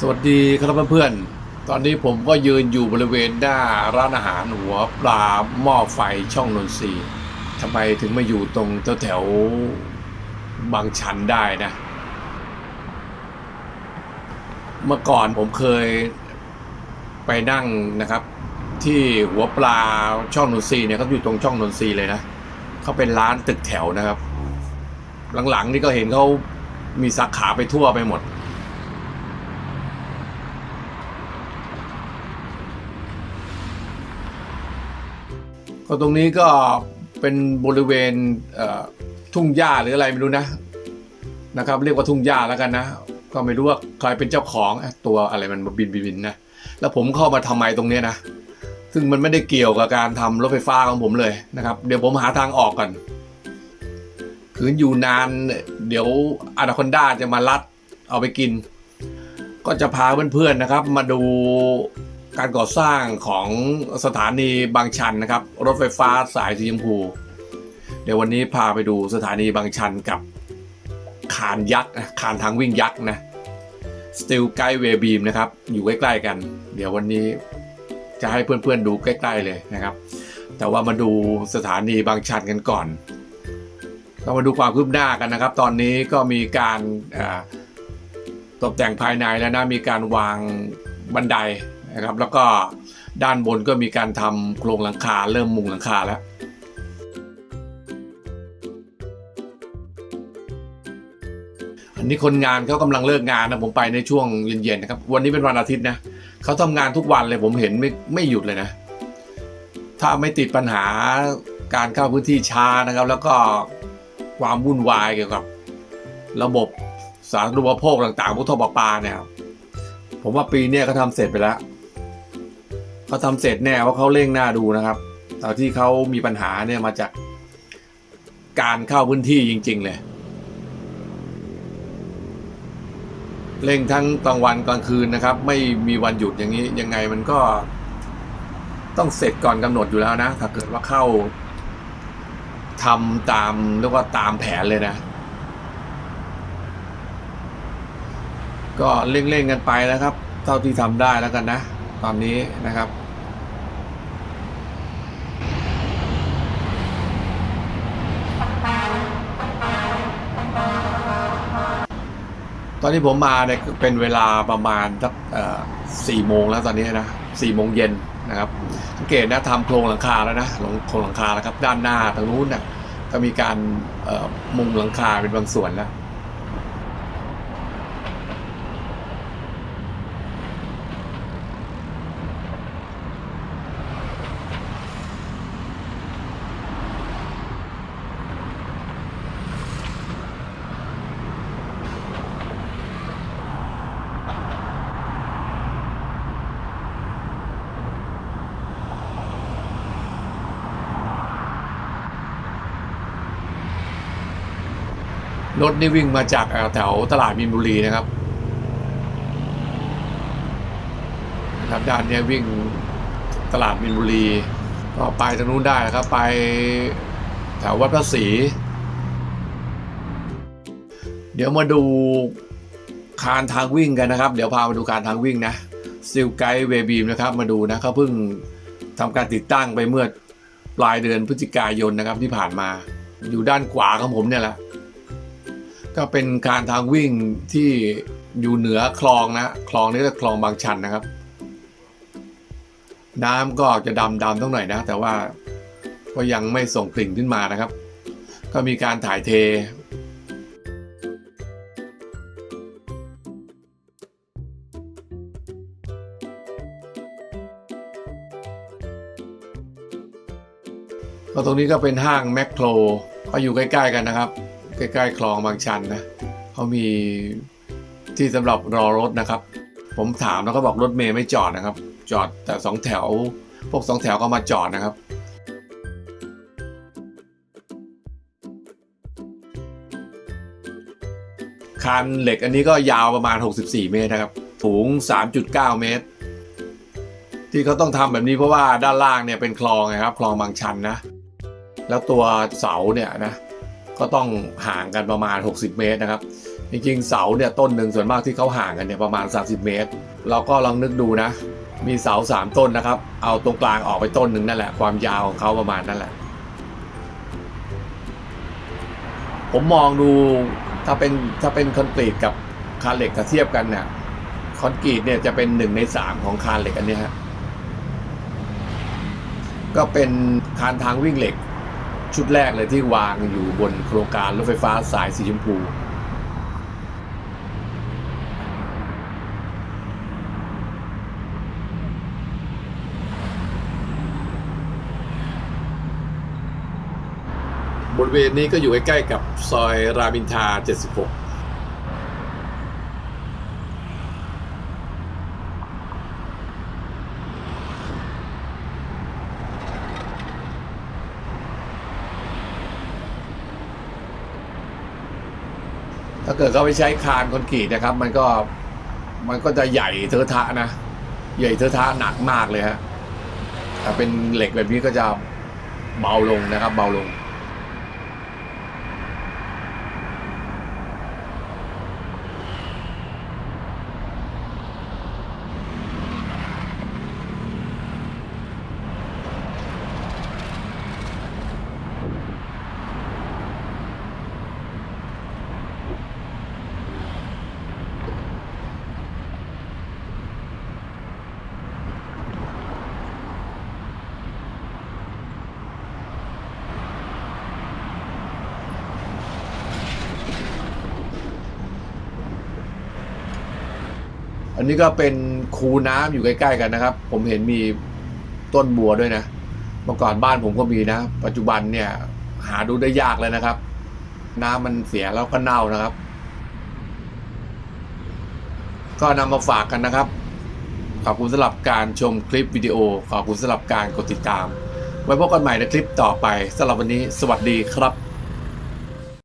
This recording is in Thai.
สวัสดีครับเพื่อนๆ ตอนนี้ผมก็ยืนอยู่บริเวณหน้าร้านอาหารหัวปลาหม้อไฟช่องนนทรีทำไมถึงมาอยู่ตรงแถวๆบางชันได้นะ เมื่อก่อนผมเคยไปนั่งนะครับ ที่หัวปลาช่องนนทรีเนี่ยเขาอยู่ตรงช่องนนทรีเลยนะเขาเป็นร้านตึกแถวนะครับ หลังๆนี่ก็เห็นเขามีสาขาไปทั่วไปหมด ก็ตรงนี้ก็เป็นบริเวณเทุ่งหญ้าหรืออะไรไม่รู้นะนะครับ เรียกว่าทุ่งหญ้าแล้วกันนะ ก็ไม่รู้ว่าใครเป็นเจ้าของตัวอะไรมันมาบินบินนะแล้วผมเข้ามาทำไมตรงเนี้ยนะซึ่งมันไม่ได้เกี่ยวกับการทำรถไฟฟ้าของผมเลยนะครับ เดี๋ยวผมหาทางออกก่อนคืนอยู่นานเดี๋ยวอนาคอนด้าจะมาลัดเอาไปกิน ก็จะพาเพื่อนๆนะครับ มาดู การก่อสร้างของสถานีบางชันนะครับ รถไฟฟ้าสายสีชมพู เดี๋ยววันนี้พาไปดูสถานีบางชันกับคานยักษ์คานทางวิ่งยักษ์นะ Steel Guide Way Beam นะครับ อยู่ใกล้ๆกัน เดี๋ยววันนี้จะให้เพื่อนๆดูใกล้ๆเลยนะครับ แต่ว่ามาดูสถานีบางชันกันก่อนเรามาดูความคืบหน้ากันนะครับ ตอนนี้ก็มีการตกแต่งภายในแล้วนะมีการวางบันได นะครับ แล้วก็ด้านบนก็มีการทำโครงหลังคาเริ่มมุงหลังคาแล้วอันนี้คนงานเขากำลังเลิกงานนะผมไปในช่วงเย็นๆนะครับ วันนี้เป็นวันอาทิตย์นะเขาทำงานทุกวันเลยผมเห็นไม่ไม่หยุดเลยนะ ถ้าไม่ติดปัญหาการเข้าพื้นที่ช้านะครับ แล้วก็ความวุ่นวายเกี่ยวกับ ระบบสาธารณูปโภคต่างๆพวกท่อประปาเนี่ย ผมว่าปีนี้เขาทำเสร็จไปแล้ว เขาทำเสร็จแน่ว่าเขาเร่งหน้าดูนะครับแต่ที่เขามีปัญหาเนี่ยมาจากการเข้าพื้นที่จริง ๆ เลย เร่งทั้งกลางวันกลางคืนนะครับ ไม่มีวันหยุดอย่างนี้ยังไงมันก็ต้องเสร็จก่อนกำหนดอยู่แล้วนะ ถ้าเกิดว่าเข้าทำตามเรียกว่าตามแผนเลยนะ ก็เร่งๆกันไปนะครับ เท่าที่ทำได้แล้วกันนะ ตอนนี้นะครับ ตอนนี้ผมมาเนี่ยเป็นเวลาประมาณสักสี่โมงแล้วตอนนี้นะสี่โมงเย็นนะครับสังเกตนะทำโครงหลังคาแล้วนะโครงหลังคาแล้วครับ ด้านหน้าตรงนู้นนะก็มีการมุงหลังคาเป็นบางส่วนแล้ว รถนี่วิ่งมาจากแถวตลาดมีนบุรีนะครับครับด้านนี้วิ่งตลาดมีนบุรี ก็ไปทางนู้นได้นะครับ ไปแถววัดพระศรีเดี๋ยวมาดูคานทางวิ่งกันนะครับ เดี๋ยวพามาดูคานทางวิ่งนะซิลไกด์เวบีมนะครับ มาดูนะเขาเพิ่งทำการติดตั้งไปเมื่อปลายเดือนพฤศจิกายนนะครับที่ผ่านมา อยู่ด้านขวาของผมเนี่ยแหละ ก็เป็นการทางวิ่งที่อยู่เหนือคลองนะคลองนี้ก็คลองบางชันนะครับ น้ำก็จะดำดำต้องหน่อยนะ แต่ว่าก็ยังไม่ส่งกลิ่นขึ้นมานะครับ ก็มีการถ่ายเทก็ตรงนี้ก็เป็นห้างแมคโครก็อยู่ใกล้ ๆ กันนะครับ ใกล้ๆคลองบางชันนะเขามีที่สำหรับรอรถนะครับ ผมถามแล้วก็บอกรถเมย์ไม่จอดนะครับ จอดแต่สองแถว พวกสองแถวก็มาจอดนะครับคานเหล็กอันนี้ก็ยาวประมาณ 64 เมตรนะครับสูง 3.9 เมตร ที่เขาต้องทำแบบนี้เพราะว่าด้านล่างเนี่ยเป็นคลองนะครับ คลองบางชันนะ แล้วตัวเสาเนี่ยนะ ก็ต้องห่างกันประมาณ 60 เมตรนะครับ จริงๆ เสาเนี่ยต้นหนึ่งส่วนมากที่เขาห่างกันเนี่ยประมาณ 30 เมตร เราก็ลองนึกดูนะ มีเสาสามต้นนะครับ เอาตรงกลางออกไปต้นหนึ่งนั่นแหละ ความยาวของเขาประมาณนั่นแหละ ผมมองดูถ้าเป็นถ้าเป็นคอนกรีตกับคานเหล็กถ้าเทียบกันเนี่ยคอนกรีตเนี่ยจะเป็นหนึ่งในสามของคานเหล็กอันนี้ฮะก็เป็นคานทางวิ่งเหล็ก ชุดแรกเลยที่วางอยู่บนโครงการรถไฟฟ้าสายสีชมพูบริเวณนี้ก็อยู่ใกล้ๆกับซอยรามินทา 76 ถ้าเกิดเขาไปใช้คานคอนกรีตนะครับ มันก็มันก็จะใหญ่เทอะทะนะ ใหญ่เทอะทะหนักมากเลยฮะแต่เป็นเหล็กแบบนี้ก็จะเบาลงนะครับ เบาลง อันนี้ก็เป็นคูน้ำอยู่ใกล้ๆกันนะครับ ผมเห็นมีต้นบัวด้วยนะเมื่อก่อนบ้านผมก็มีนะ ปัจจุบันเนี่ย หาดูได้ยากเลยนะครับ น้ำมันเสียแล้วก็เน่านะครับ ก็นำมาฝากกันนะครับ ขอบคุณสำหรับการชมคลิปวิดีโอ ขอบคุณสำหรับการกดติดตาม ไว้พบกันใหม่ในคลิปต่อไปสำหรับวันนี้ สวัสดีครับ